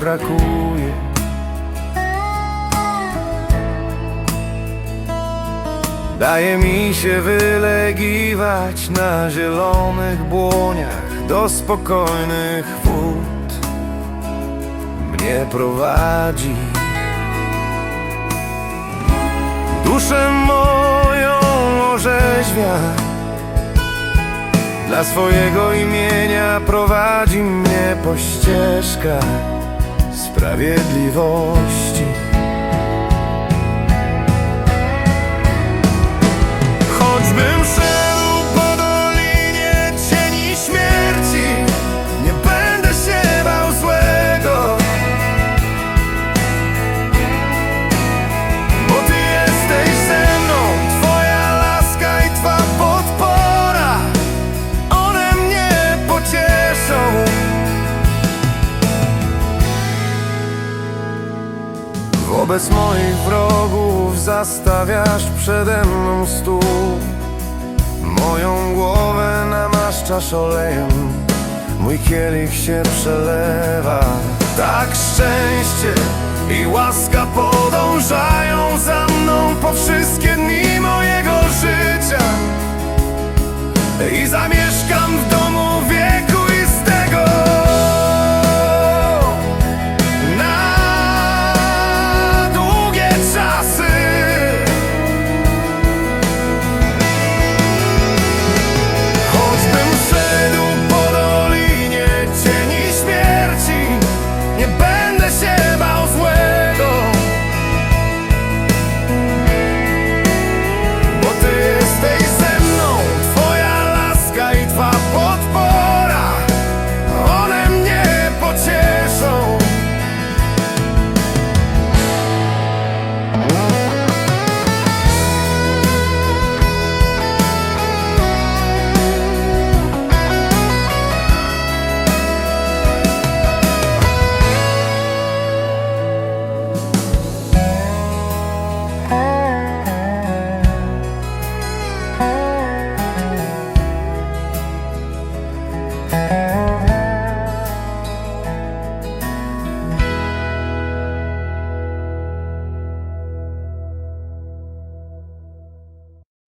brakuje. Daje mi się wylegiwać na zielonych błoniach do spokojnych wód. Mnie prowadzi duszę moją orzeźwia. Dla swojego imienia prowadzi mnie po ścieżkach sprawiedliwości. Choćbym szedł Wobec moich wrogów zastawiasz przede mną stół. Moją głowę namaszczasz olejem Mój kielich się przelewa. Tak szczęście i łaska podążają za mną Po wszystkie dni mojego